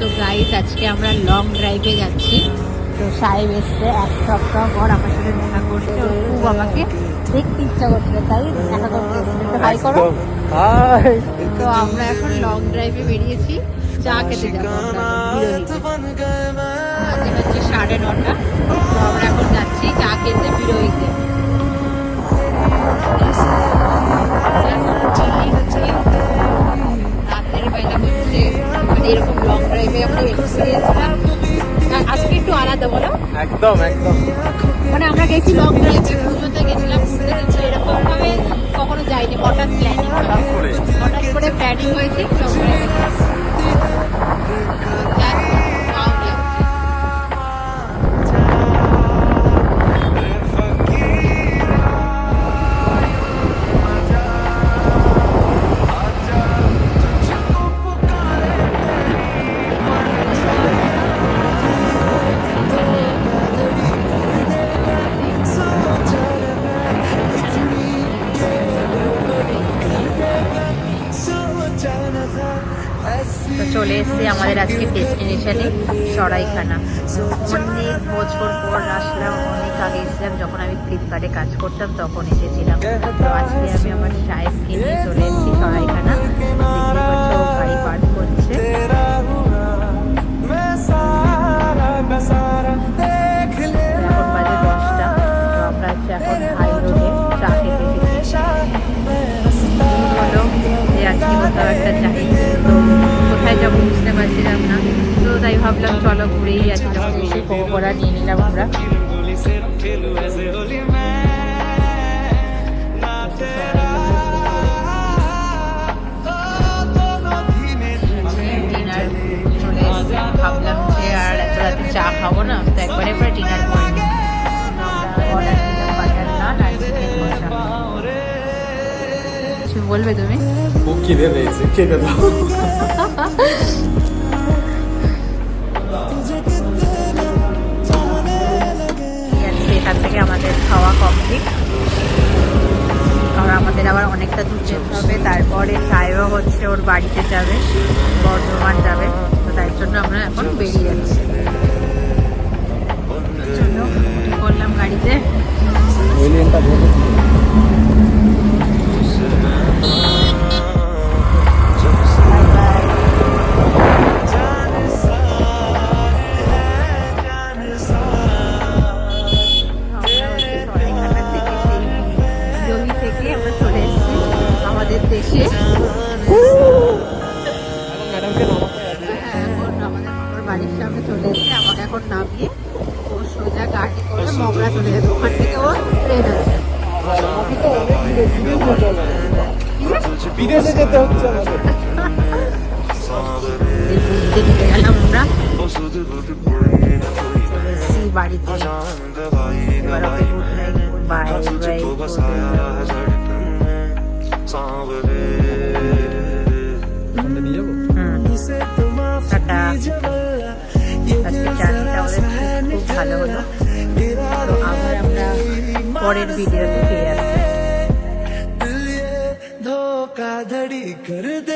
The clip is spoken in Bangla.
তো গাইজ আজকে আমরা লং ড্রাইভে যাচ্ছি। তো সাহেব এসছে এক সপ্তাহ পর আমার সাথে দেখা করছে খুব আমাকে দেখতে ইচ্ছা করছে তাই দেখা করতে ভাই হাই করো। তো আমরা এখন লং ড্রাইভে বেরিয়েছি। চা খেতে যাব সাড়ে নটা। তো আমরা এখন যাচ্ছি। আমরা এক্সপিরিয়েন্সটা আজকে একটু আলাদা বলো মানে আমরা গেছি লং ড্রাইভে পুজোতে গেছিলাম, ঘুরতে কিন্তু এরকম কখনো যাইনি, হঠাৎ প্ল্যানিং চলে এসছে আমাদের আজকে ডেস্টিনেশনে সরাইখানা। অনেক বছর পর আসলাম, অনেক আগে এসেছিলাম, যখন আমি ফ্লিপকার্টে কাজ করতাম, তখন এসেছিলাম। তো আজকে আমি আমার সাহেবকে নিয়ে চলে এসেছি সরাইখানা। করছে পারছিলাম না। তো তাই ভাবলাম চলো ঘুরেই যখন বেশি খবর করা নিয়ে নিলাম আমরা। ভাবলাম যে আর এত রাতে চা খাব না তো একবারে পরে ডিনার করে বলবে তুমি? খেতে দাও। এখান থেকে আমাদের খাওয়া কমপ্লিট কারণ আমাদের আবার অনেকটা দূর যেতে হবে। তারপরে সাহেবও হচ্ছে ওর বাড়িতে যাবে, বর্ধমান যাবে। তো তাই জন্য আমরা এখন বেরিয়ে যাচ্ছি থেকে আমরা চলে এসেছি আমাদের দেশে। হ্যাঁ, বাড়ির সামনে চলে এসেছে। আমাকে এখন নামিয়ে ও সোজা গাড়ি করে মগরা চলে যাবে। ওখান থেকে ও ট্রেন আছে বিদেশে যেতে হচ্ছে গেলাম আমরা বাড়িতে এবার টাটা আজকে জার্নিটা আমাদের খুব খুব ভালো হলো তো আবার আমরা পরের ভিডিওতে ফিরে আসবো धोखा धड़ी कर दे